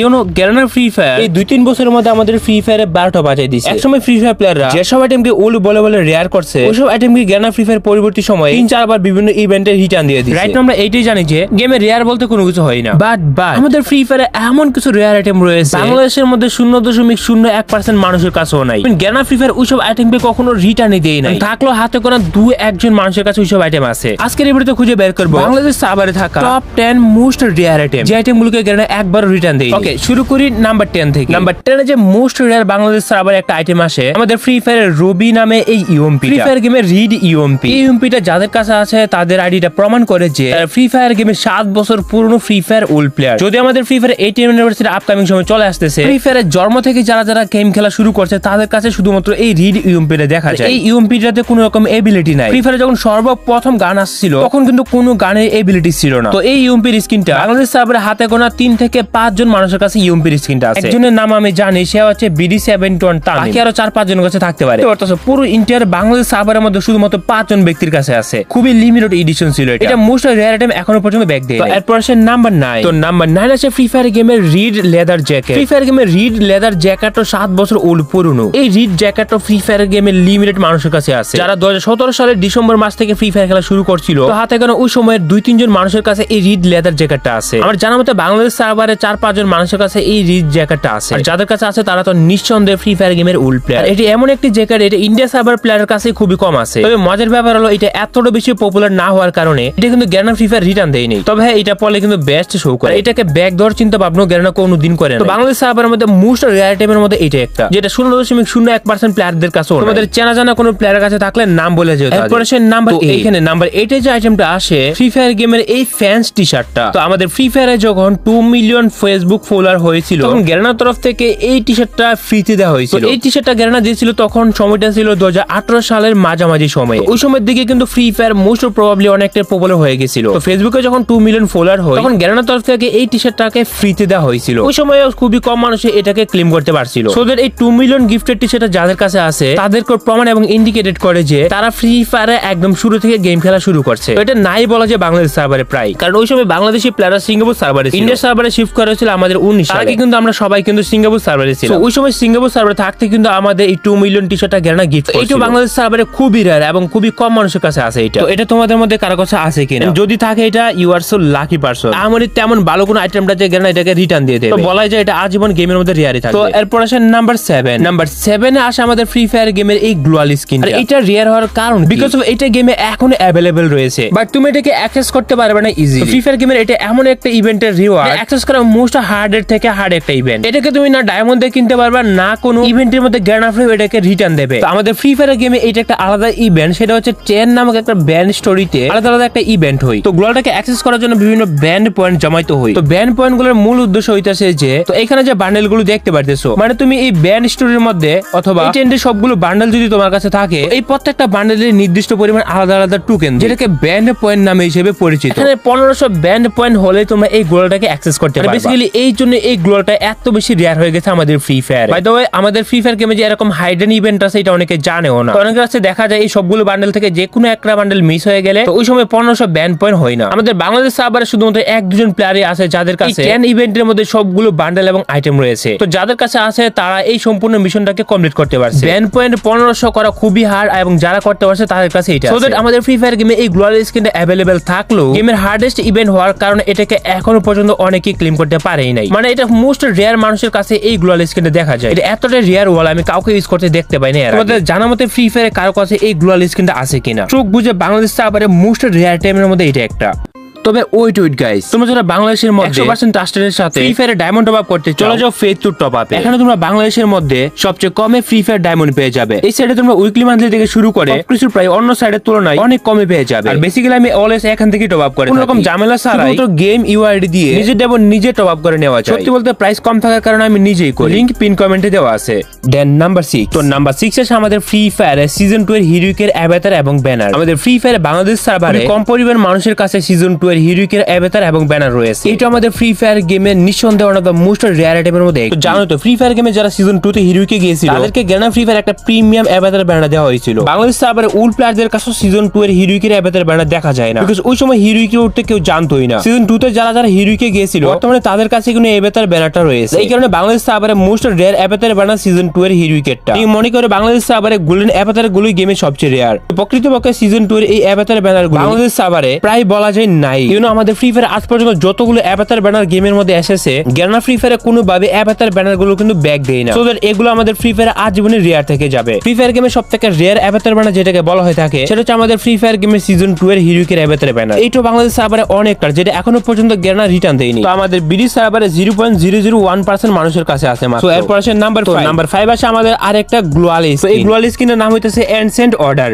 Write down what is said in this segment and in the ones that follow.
YONO গ্যারানা free fire এই দুই তিন বছরের মধ্যে আমাদের ফ্রি ফায়ারে বারোটা বাজাই একসময় ফ্রি ফায়ার প্লেয়াররা যেসব আইটেমকে বলে বলে রেয়ার করছে ওইসব আইটেমকে গ্যারানা ফ্রি ফায়ার পরবর্তী সময়ে তিন চারবার বিভিন্ন দিয়ে দিচ্ছে রাইট আমরা এইটাই জানি যে গেমে রেয়ার বলতে কোনো কিছু হয় না। বাট বাট আমাদের ফ্রি ফায়ারে এমন কিছু রেয়ার আইটেম রয়েছে। বাংলাদেশের মধ্যে শূন্য দশমিক শূন্য এক পার্সেন্ট মানুষের কাছেও নাই। গ্যারানা ফ্রি ফায়ার ওইসব আইটেমকে কখনো রিটার্নই দেয় নাই। থাকল হাতে কোনো দু একজন মানুষের কাছে ওইসব আইটেম আছে। আজকের এই ভিডিওতে খুঁজে বের করব। বাংলাদেশ সাভারে থাকা top ten most rare item যে আইটেম গুলোকে গ্যারানা একবার রিটার্ন দেয় ওকে শুরু করি নাম্বার টেন থেকে। নাম্বার টেনে যে মোস্ট রেয়ার বাংলাদেশ সার্ভার একটা আইটেম আসে আমাদের ফ্রি ফায়ার রবি নামে এই ইউএমপি ফ্রি ফায়ার গেমের রিড ইউএমপি এই ইউএমপিটা যাদের কাছে আছে তাদের আইডিটা প্রমাণ করে যে ফ্রি ফায়ার গেমে সাত বছর পুরনো ফ্রি ফায়ার ওল্ড প্লেয়ার যদি আমাদের free fire item university upcoming সময় চলে আসতেছে ফ্রি ফায়ারের জন্ম থেকে যারা যারা গেম খেলা শুরু করছে তাদের কাছে শুধুমাত্র এই রিড ইউএমপিটা দেখা যায়। এই ইউএমপিটাতে কোনো রকম এবিলিটি নাই। ফ্রি ফায়ারে যখন সর্বপ্রথম গান আসছিল তখন কিন্তু কোনো গানের এবিলিটি ছিল না। তো এই ইউএমপির স্ক্রিনটা বাংলাদেশ সার্ভারে হাতে গোনা তিন থেকে পাঁচজন মানুষের কাছে ইউএমপির স্ক্রিনটা আছে। একজনের নাম আমি জানি সে হচ্ছে বিডি সেভেন টোয়ান বাকি আরও চার পাঁচ জনের কাছে থাকতে পারে। অর্থাৎ পুরো ইন্ডিয়ার বাংলাদেশ সার্ভারের মধ্যে শুধুমাত্র পাঁচজন ব্যক্তির কাছে আছে। খুবই লিমিটেড এডিশন ছিল এটা। এটা মোস্ট রেয়ার আইটেম এখনও পর্যন্ত ব্যাক দেয়। এরপর আসে নাম্বার নাইন তো নাম্বার নাইন আছে ফ্রি ফায়ার গেমের red leather jacket free fire গেমের রিড লেদার জ্যাকেটও সাত বছর ওল্ড পুরনো। এই রিড জ্যাকেটও ফ্রি ফায়ার গেমের লিমিটেড মানুষের কাছে আছে। যারা দু হাজার সতেরো সালের ডিসেম্বর মাস থেকে ফ্রি ফায়ার খেলা শুরু করছিল তো হাতে কেন ওই সময়ের দুই তিনজন মানুষের কাছে এই রিড লেদার জ্যাকেটটা আছে? আমার জানা মতে বাংলাদেশ সার্ভারে চার পাঁচজন মানুষের কাছে এই রিড জ্যাকেটটা আছে। যাদের কাছে আছে তারা তো নিঃসন্দেহে ফ্রি ফায়ার গেমের উল্ড প্লেয়ার এটি এমন একটি জ্যাকেট এটা ইন্ডিয়া সার্ভার প্লেয়ারের কাছে খুবই কম আছে। তবে মজার ব্যাপার হলো এটা এতটা বেশি পপুলার না হওয়ার কারণে এটা কিন্তু গ্যারানা ফ্রি ফায়ার রিটার্ন দেয়নি। তবে হ্যাঁ এটা পরে কিন্তু বেস্ট শো করে। এটাকে ব্যাক দেওয়ার চিন্তা ভাবনা গ্যারানা কোনো দিন করে না। তো বাংলাদেশ সার্ভারের মধ্যে মোস্ট রেয়ার আইটেমের মধ্যে এটা একটা যেটা শূন্য দশমিক শূন্য এক পার্সেন্ট প্লেয়ারদের কাছে তোমাদের চেনা জানা কোনো প্লেয়ারের কাছে থাকলে নাম বলে যেতে এরপরে সে নাম্বার এখানে নাম্বার এইটে যে আইটেমটা আসে ফ্রি ফায়ার গেমের এই ফ্যান্স টি শার্টটা তো আমাদের ফ্রি ফায়ারে যখন টু মিলিয়ন ফেসবুক ফলোয়ার হয়েছিল। তখন গ্যারানার তরফ থেকে এই টি শার্টটা ফ্রিতে দেওয়া হয়েছিল। এই টি শার্টটা গ্যারানা দিয়েছিল তখন সময়টা ছিল দু সালের মাঝামাঝি সময়ে। ওই সময়ের দিকে কিন্তু ফ্রি ফায়ার মোস্ট প্রবাবলি অনেকটা পপুলার হয়ে গেছিল। তো ফেসবুকে যখন টু মিলিয়ন ফলোয়ার হয় তখন গ্যারানার তরফ থেকে এই টি শার্টটাকে ফ্রিতে দেওয়া হয়েছিল। ওই সময় খুবই কম মানুষ এটাকে ক্লেম করতে পারছিল। ওদের এই টু মিলিয়ন গিফটের টি শার্ট যাদের কাছে আছে তাদেরকে প্রমাণ এবং ইন্ডিকেটেড করে যে তারা ফ্রি ফায়ারে একদম শুরু থেকে গেম খেলা শুরু করছে। এটা নাই বলা যে বাংলাদেশ সার্ভারে প্রায়। কারণ ওই সময় বাংলাদেশি প্লেয়াররা সিঙ্গাপুর সার্ভারে ইন্ডিয়া সার্ভারে শিফট করা হয়েছিল আমাদের আগে কিন্তু আমরা সবাই কিন্তু সিঙ্গাপুর সার্ভারে ছিল ওই সময় সিঙ্গাপুর সার্ভারে থাকতে কিন্তু আমাদের এই টু মিলিয়ন টি শার্টটা গ্যারানা গিফট এইটা বাংলাদেশ সার্ভারে খুবই রেয়ার এবং খুবই কম মানুষের কাছে আছে এটা। তো এটা তোমাদের মধ্যে কারও কাছে আছে কিনা? যদি থাকে এটা you are so lucky person আমার তেমন ভালো কোনো আইটেমটা যে গ্যারানা এটাকে রিটার্ন দিয়ে দেবে। তো বলা যায় এটা আজীবন গেমের মধ্যে রিয়ারই থাকে তো এরপর আসে নাম্বার সেভেন নাম্বার সেভেনে আসে আমাদের ফ্রি ফায়ার গেমের এই গ্লোয়াল স্কিন আর এটা রিয়ার হওয়ার কারণ বিকজ অফ এটা গেমে এখন অ্যাভেলেবেল রয়েছে। বাট তুমি এটাকে অ্যাক্সেস করতে পারবে না ইজি ফ্রি ফায়ার গেমের এটা এমন একটা ইভেন্টের রিওয়ার্ড অ্যাক্সেস করা মোস্ট হার্ডের থেকে হার্ড একটা ইভেন্ট এটাকে তুমি না ডায়মন্ড কিনতে পারবে, না কোনো ইভেন্টের মধ্যে গ্র্যান্ড ফ্রি এটাকে রিটার্ন দেবে। আমাদের ফ্রি ফায়ার গেমে এটা একটা আলাদা ইভেন্ট সেটা হচ্ছে চেন নামক একটা ব্যান্ড স্টোরিতে আলাদা আলাদা একটা ইভেন্ট হয়। তো গ্লোয়ালটাকে অ্যাক্সেস করার জন্য বিভিন্ন ব্যান্ড পয়েন্ট জমাইতে হয়। তো ব্যান্ড পয়েন্টগুলোর মূল উদ্দেশ্য হইতেছে যে, তো এখানে যে বান্ডেলগুলো দেখতে পারতেছো মানে তুমি এই ব্যান্ড স্টোরির মধ্যে অথবা টেন্ডের সবগুলো বান্ডেল যদি তোমার কাছে থাকে, এই প্রত্যেকটা বান্ডেলের নির্দিষ্ট পরিমাণ আলাদা আলাদা টোকেন যেটাকে ব্যান্ড পয়েন্ট নামে হিসেবে পরিচিত। এখানে পনেরোশো ব্যান্ড পয়েন্ট হলে তোমরা এই গ্লোয়ালটাকে অ্যাক্সেস করতে পারবে। বেসিক্যালি এই জন্য এই গ্লোয়ালটা এত বেশি রেয়ার হয়ে গেছে আমাদের free fire by the way আমাদের ফ্রি ফায়ার গেমে যে এরকম হাইডেন ইভেন্ট আছে এটা অনেকে জানেও না। অনেকের কাছে দেখা যায় এই সবগুলো বান্ডেল থেকে যে কোনো একটা বান্ডেল মিস হয়ে গেলে তো ওই সময় পনেরোশো ব্যান্ড পয়েন্ট হয় না। আমাদের বাংলাদেশ সার্ভারে শুধুমাত্র এক দুজন প্লেয়ারই আছে যাদের কাছে টেন ইভেন্টের মধ্যে সবগুলো বান্ডেল এবং আইটেম রয়েছে। তো যাদের কাছে আছে তারা এই সম্পূর্ণ মিশনটাকে কমপ্লিট করতে পারছে। ব্যান্ড পয়েন্ট পনেরোশো করা খুবই হার্ড এবং যারা করতে পারছে তাদের কাছে এটা So that আমাদের ফ্রি ফায়ার গেমে এই গ্লোয়াল স্ক্রিনটা অ্যাভেলেবেল থাকলেও গেমের হার্ডেস্ট ইভেন্ট হওয়ার কারণে এটাকে এখনও পর্যন্ত অনেকেই ক্লেম করতে পারেই নাই। মানে এটা মোস্ট রেয়ার মানুষের কাছে এই গ্লোয়াল স্ক্রিনটা দেখা যায়। এটা এতটা রেয়ার ওয়াল আমি কাউকে ইউজ করতে দেখতে পাই না তোমাদের জানা মতে ফ্রি ফায়ারে কারও কাছে এই গ্লোয়াল স্ক্রিনটা আছে কিনা? চোখ বুঝে বাংলাদেশ আবার মোস্ট রেয়ার টাইমের মধ্যে এটা একটা। তবে ওয়েট ওয়েট গাইস তোমরা যারা বাংলাদেশের মধ্যে 100% ট্রাস্টেডের সাথে ফ্রি ফায়ারে ডায়মন্ড টপ আপ করতে চলে যাও ফেজ টু টপ আপে এখানে তোমরা বাংলাদেশের মধ্যে সবচেয়ে কমে ফ্রি ফায়ার ডায়মন্ড পেয়ে যাবে। এই সাইডে তোমরা উইকলি মান্থলি থেকে শুরু করে কিছু প্রায় অন্য সাইডের তুলনায় অনেক কমে পেয়ে যাবে। আর বেসিক্যালি আমি অলওয়েজ এখান থেকে টপ আপ করে কোনো রকম ঝামেলা ছাড়াই গেম ইউআইডি দিয়ে নিজের ডায়মন্ড নিজে টপ আপ করে নেওয়া যায়। সত্যি বলতে প্রাইস কম থাকার কারণে আমি নিজেই করি। লিংক পিন কমেন্টে দেওয়া আছে। দেন নাম্বার সিক্স তো নাম্বার সিক্স এসে আমাদের ফ্রি ফায়ার সিজন টু এর হিরোইকের অ্যাভাতার এবং ব্যানার আমাদের ফ্রি ফায়ারে বাংলাদেশ সার্ভারে কম পরিমাণ মানুষের কাছে সিজন টু এর টুয়ের হিরুইকের অ্যাভেতার এবং ব্যানার রয়েছে। এটা আমাদের ফ্রি ফায়ার গেমের নিঃসন্দেহে one of the most rare আইটেমের মধ্যে। জানো তো ফ্রি ফায়ার গেমে যারা সিজন টু তে হিরুইকে গিয়েছিল তাদেরকে গ্যানা ফ্রি ফায়ার একটা প্রিমিয়াম অ্যাভেতার ব্যানার দেওয়া হয়েছিল। বাংলাদেশ সার্ভারে উল প্লেয়ারদের কাছে সিজন টু এর হিরুইকের অ্যাভেতার ব্যানার দেখা যায় না। বিকজ ওই সময় হিরুইকে উঠতে কেউ জানতোই না। সিজন টু তে যারা যারা হিরুইকে গিয়েছিল বর্তমানে তাদের কাছে কিন্তু অ্যাভেতার ব্যানারটা রয়েছে। এই কারণে বাংলাদেশ সার্ভারে most rare avatar banner season two এর হিরুইকেটটা এই মনে করে বাংলাদেশ সার্ভারে গোল্ডেন অ্যাভেতার গুলোই গেমে সবচেয়ে রেয়ার প্রকৃতপক্ষে সিজন টু এর এই অ্যাভেতার ব্যানারগুলো বাংলাদেশ সার্ভারে প্রায় বলা যায় নাই। ইউনো আমাদের ফ্রি ফায়ার আজ পর্যন্ত যতগুলো অ্যাভেতার ব্যানার গেমের মধ্যে এসেছে ফ্রি ফায়ারে কোনোভাবে অ্যাভেতার কিন্তু ব্যাক দেয় না। এগুলো আমাদের ফ্রি ফায়ার আজীবনে রেয়ার থেকে যাবে। ফ্রি ফায়ার গেমের সব থেকে রেয়ার অ্যাভেতার ব্যানার যেটাকে বলা হয়ে থাকে সেটা হচ্ছে আমাদের ফ্রি ফায়ার গেমের সিজন টু এর হিরুকের অ্যাভেতার ব্যানার এইটা বাংলাদেশ সার্ভারে অনেকটা যেটা এখনও পর্যন্ত রিটার্ন দেয়নি। তো আমাদের বিডি সার্ভারে zero point zero zero one percent মানুষের কাছে আছে মাত্র। এরপর আসে নাম্বার নাম্বার ফাইভ আসে আমাদের আরেকটা গ্লোয়াল এই গ্লোয়াল স্কিনের নাম হইতেছে এনসেন্ট অর্ডার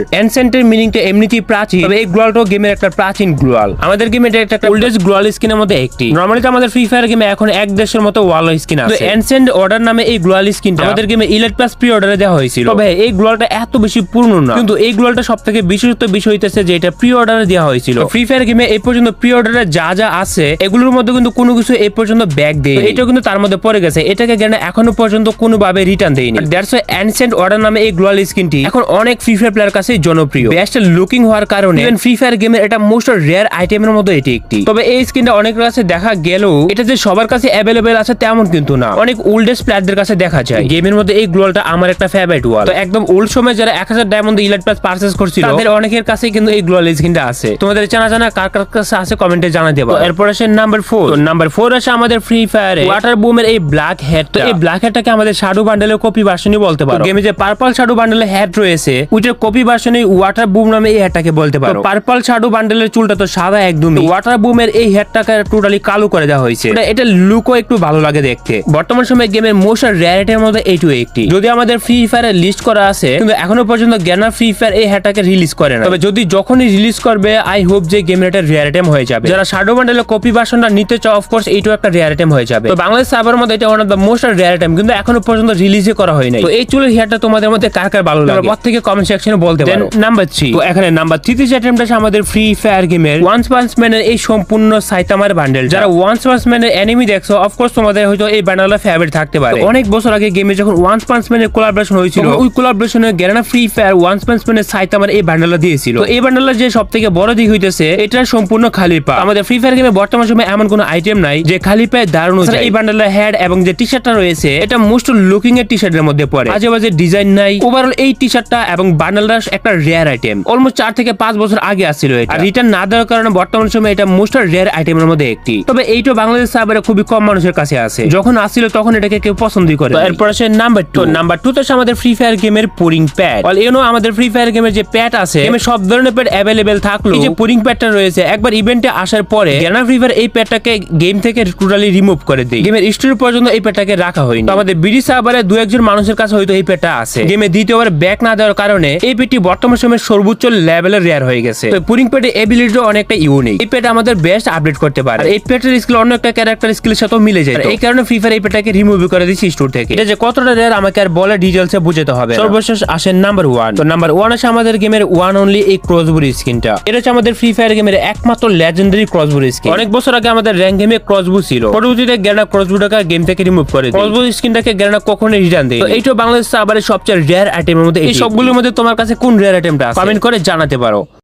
মিনিংটা এমনিতেই প্রাচীন তবে এই গ্লোয়ালটাও গেমের একটা প্রাচীন গ্লোয়াল আমাদের গেমে এটা একটা ওল্ডেস্ট গ্লোয়াল স্কিনের মধ্যে একটি। নর্মালি তো আমাদের ফ্রি ফায়ার গেমে এখন এক দেশের মতো ওয়াল স্কিন আছে। এনসেন্ট অর্ডার নামে এই গ্লোয়াল স্কিনটা আমাদের গেমে ইলেট প্লাস প্রি অর্ডারে দেওয়া হয়েছিল। তবে এই গ্লোয়ালটা এত বেশি পূর্ণ না। কিন্তু এই গ্লোয়ালটা সব থেকে বিশেষত বিষয় হইতেছে যে এটা প্রি অর্ডারে দেওয়া হয়েছিল। ফ্রি ফায়ার গেমে এই পর্যন্ত প্রি অর্ডারে যা যা আছে এগুলোর মধ্যে কিন্তু কোনো কিছু এই পর্যন্ত ব্যাক দেয় এটা কিন্তু তার মধ্যে পড়ে গেছে। এটাকে জ্ঞান এখনও পর্যন্ত কোনোভাবে রিটার্ন দেয়নি। দ্যাটস অ্যানসেন্ট অর্ডার নামে এই গ্লোয়াল স্কিনটি এখন অনেক ফ্রি ফায়ার প্লেয়ার কাছে জনপ্রিয়। বেস্ট লুকিং হওয়ার কারণে ফ্রি ফায়ার গেমের এটা মোস্ট রেয়ার আইটেমের মধ্যে এটি একটি। তবে এই স্কিনটা অনেকের কাছে দেখা গেলেও এটা যে সবার কাছে অ্যাভেলেবেল আছে তেমন কিন্তু না। অনেক ওল্ডেস্ট প্লেয়ারদের কাছে দেখা যায়। গেমের মধ্যে এই গ্লোয়ালটা আমার একটা ফেভারিট ওয়াল তো একদম ওল্ড সময় যারা এক হাজার ডায়মন্ড ইলাইট প্লাস পার্চেস করছিল তাদের অনেকের কাছে কিন্তু এই গ্লোয়াল স্কিনটা আছে। তোমাদের জানা জানা কার কার কাছে আছে কমেন্টে জানা দেবো এরপর আসে নাম্বার ফোর নাম্বার ফোর আসে আমাদের ফ্রি ফায়ারে ওয়াটার বুমের এই ব্ল্যাক হেড তো এই ব্ল্যাক হেডটাকে আমাদের শাডো বান্ডেলের কপি ভার্সনই বলতে পারো। গেমে যে পার্পল শাডো বান্ডেলের হেড রয়েছে ওইটার কপি ভার্সনে ওয়াটার বুম নামে এই হেডটাকে বলতে পারো। পার্পল শাডো বান্ডেলের চুলটা তো সাদা একদমই ওয়াটার বুমের এই হেডটাকে টোটালি কালো করে দেওয়া হয়েছে। এটা- এটা লুকও একটু ভালো লাগে দেখতে। বর্তমান সময়ে গেমের মোস্ট রেয়ারিটির মধ্যে এইটু একটি। যদি আমাদের ফ্রি ফায়ারের লিস্ট করা আছে কিন্তু এখনও পর্যন্ত জ্ঞানা ফ্রি ফায়ার এই হেডটাকে রিলিজ করে না তবে যদি যখনই রিলিজ করবে আই হোপ যে গেমের একটা রেয়ার আইটেম হয়ে যাবে। যারা শাডো বান্ডেলের কপি ভার্সনটা নিতে চাও অফকোর্স এইটাও একটা রেয়ার আইটেম হয়ে যাবে। তো বাংলাদেশ সার্ভারের মধ্যে এটা one of the most rare item কিন্তু এখনও পর্যন্ত রিলিজই করা হয় নাই। তো এই চুলের হেয়ারটা তোমাদের মধ্যে কার কার ভালো লাগে? পর থেকে কমেন্ট সেকশনে বলতে পারো। নাম্বার থ্রি তো এখানে নাম্বার থ্রিতে যে আইটেমটা আমাদের ফ্রি ফায়ার গেমের ওয়ান্স পাঞ্চ ম্যানের এই সম্পূর্ণ সাইতামার বান্ডেল যারা ওয়ান্স পাঞ্চ ম্যানের এনিমি দেখছ অফকোর্স তোমাদের হয়তো এই বান্ডেলটা ফেভারিট থাকতে পারে। অনেক বছর আগে গেমে যখন ওয়ান্স পাঞ্চ ম্যানের কোলাবরেশন হয়েছিল ওই কোলাবরেশনে Garena free fire one punch ম্যানের সাইতামার এই বান্ডেলটা দিয়েছিল। তো এই বান্ডেলটা যে সব থেকে বড় দিক হইতেছে এটা সম্পূর্ণ খালি পা আমাদের ফ্রি ফায়ার গেমে বর্তমান সময় এমন কোনো আইটেম নাই যে খালি পায়ে দারুণ এই বান্ডেলের হেড এবং যে টি শার্টটা রয়েছে এটা মোস্ট লুকিং এর টি শার্টের মধ্যে পড়ে। আজে বাজে ডিজাইন নাই। ওভারঅল এই টি শার্টটা এবং বান্ডেলটা একটা রেয়ার আইটেম অলমোস্ট চার থেকে পাঁচ বছর আগে আসছিল এটা। রিটার্ন না দেওয়ার কারণে বর্তমান সময় এটা মোস্ট রেয়ার আইটেমের মধ্যে একটি। তবে এইটা বাংলাদেশ সার্ভারে খুবই কম মানুষের কাছে আছে। যখন আসছিল তখন এটাকে কেউ পছন্দই করে এরপর আসে নাম্বার টু নাম্বার টু তো আমাদের ফ্রি ফায়ার গেমের পুরিং প্যাড অল ইউনো আমাদের ফ্রি ফায়ার গেমের যে প্যাড আছে গেমের সব ধরনের প্যাড অ্যাভেলেবেল থাকল। এই যে পুরিং প্যাডটা রয়েছে একবার ইভেন্টে আসার পরে গ্যানা ফ্রি ফায়ার এই প্যাডটাকে গেম থেকে টোটালি রিমুভ করে দেয়। গেমের স্টোরি পর্যন্ত এই প্যাডটাকে রাখা হয়নি। তো আমাদের বিডি সার্ভারে দু একজন মানুষের কাছে হয়তো এই প্যাডটা আছে। গেমে দ্বিতীয়বার ব্যাক না দেওয়ার কারণে এই প্যাডটি বর্তমান সময়ে সর্বোচ্চ লেভেলের রেয়ার হয়ে গেছে। তো পুরিং প্যাডের এবিলিটি অনেকটা ইউনিক এই প্যাড আমাদের বেস্ট আপডেট করতে পারে। এই পেটের স্কিল অন্য একটা ক্যারেক্টার স্কিলের সাথে মিলে যায়। এই কারণে ফ্রি ফায়ার এই প্যাডটাকে রিমুভ করে দিচ্ছে স্টোর থেকে। এটা যে কতটা রেয়ার আমাকে আর বলে ডিটেলসে বুঝতে হবে সর্বশেষ আসেন নাম্বার ওয়ান তো নাম্বার ওয়ান আছে আমাদের গেমের ওয়ান অনলি এই ক্রসবুরি স্কিনটা এটা হচ্ছে আমাদের ফ্রি ফায়ার গেমের একমাত্র লেজেন্ডারি ক্রসবুরি স্কিন অনেক বছর আগে আমাদের র্যাঙ্ক গেমে ক্রসবু ছিল। পরবর্তীতে গ্যানা ক্রসবুটাকে গেম থেকে রিমুভ করে ক্রসবু স্কিনটাকে গ্যানা কখনোই রিটার্ন দেয় এইটা বাংলাদেশ সার্ভারের সবচেয়ে রেয়ার আইটেমের মধ্যে এই সবগুলোর মধ্যে তোমার কাছে কোন রেয়ার আইটেমটা আছে? কমেন্ট করে জানাতে পারো।